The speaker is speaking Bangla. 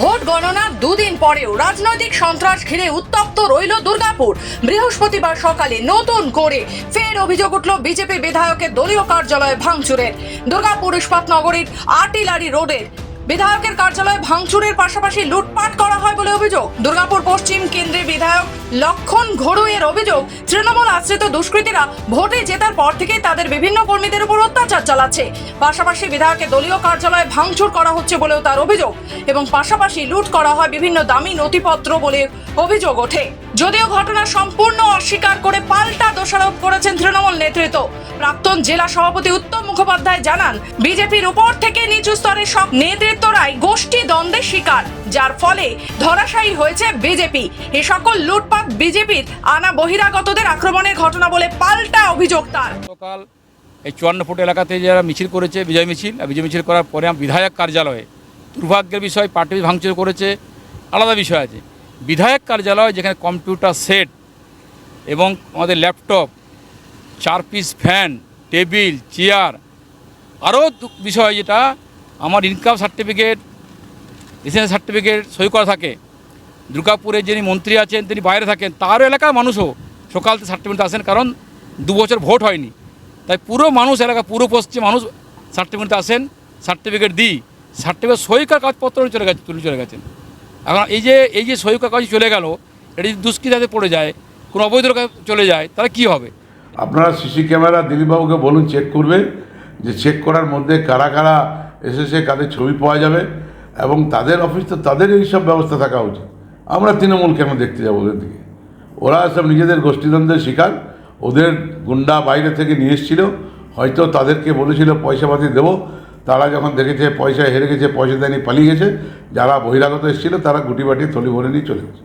ভোট গণনার দুদিন পরেও রাজনৈতিক সন্ত্রাস ঘিরে উত্তপ্ত রইল দুর্গাপুর। বৃহস্পতিবার সকালে নতুন করে ফের অভিযোগ উঠল বিজেপি বিধায়কের দলীয় কার্যালয়ে ভাঙচুরের। দুর্গাপুর ইস্পাত নগরীর আটিলারি রোডের বিধায়কের কার্যালয়ে ভাঙচুরের পাশাপাশি লুটপাট করা হয় বলে অভিযোগ। দুর্গাপুর পশ্চিম কেন্দ্রের বিধায়ক লক্ষণ ঘোড়ুয়ের অভিযোগ, তৃণমূল আশ্রিত দুষ্কৃতীরা ভোটে জেতার পর থেকেই তাদের বিভিন্ন কর্মীদের উপর অত্যাচার চালাচ্ছে। পাশাপাশি বিধায়কের দলীয় কার্যালয়ে ভাঙচুর করা হচ্ছে বলেও তার অভিযোগ এবং পাশাপাশি লুট করা হয় বিভিন্ন দামি নথিপত্র বলে অভিযোগ ওঠে। যদিও ঘটনা সম্পূর্ণ অস্বীকার করে পাল্টা দোষারোপ করেছেন তৃণমূল নেতৃত্ব। প্রাক্তন জেলা সভাপতি উত্তম মুখোপাধ্যায় জানান, বিজেপির উপর থেকে নিচু স্তরের সব নেতৃত্বরাই গোষ্ঠী দ্বন্দ্বের শিকার, যার ফলে ধরাশায়ী হয়েছে বিজেপি। এ সকল লুটপাট বিজেপির আনা বহিরাগতদের আক্রমণের ঘটনা বলে পাল্টা অভিযোগ তার। গতকাল এই চুয়ান্ন ফুট এলাকাতে যারা মিছিল করেছে, বিজয় মিছিল বিজয় মিছিল করার পরে বিধায়ক কার্যালয়ে দুর্ভাগ্যের বিষয়, পার্টি ভাঙচুর করেছে, আলাদা বিষয় আছে। বিধায়ক কার্যালয় যেখানে কম্পিউটার সেট এবং আমাদের ল্যাপটপ, চার পিস ফ্যান, টেবিল, চেয়ার, আরও বিষয় যেটা আমার ইনকাম সার্টিফিকেট রেসিডেন্স সার্টিফিকেট সই করা থাকে। দুর্গাপুরে যিনি মন্ত্রী আছেন, তিনি বাইরে থাকেন, তারও এলাকার মানুষও সকাল সার্টিফিকেট আসেন, কারণ দু বছর ভোট হয়নি। তাই পুরো মানুষ, এলাকা, পুরো পশ্চিম মানুষ সার্টিফিকেট আসেন সার্টিফিকেট দিই। সার্টিফিকেট সই করা কাগজপত্র চলে গেছে, তুলে চলে গেছেন এখন এই যে এই যে সই কাগজ চলে গেল, এটা যদি দুষ্কৃতাতে পড়ে যায়, কোনো অবৈধ চলে যায়, তাহলে কী হবে? আপনারা সিসি ক্যামেরা দিলীপবাবুকে বলুন চেক করবে যে চেক করার মধ্যে কারা কারা এসেছে, কাদের ছবি পাওয়া যাবে, এবং তাদের অফিস তো তাদের এই সব ব্যবস্থা থাকা উচিত। আমরা তৃণমূল কেন দেখতে যাব ওদের দিকে? ওরা সব নিজেদের গোষ্ঠীদ্বন্দ্বের শিকার, ওদের গুন্ডা বাইরে থেকে নিয়ে এসেছিল, হয়তো তাদেরকে বলেছিল, পয়সাপাতি দেবো তারা যখন দেখেছে, পয়সা হেরে গেছে, পয়সা দেয়নি, পালিয়ে গেছে, যারা বহিরাগত এসেছিল, তারা গুটি বাটি থলি ভরে নিয়ে চলে গেছে।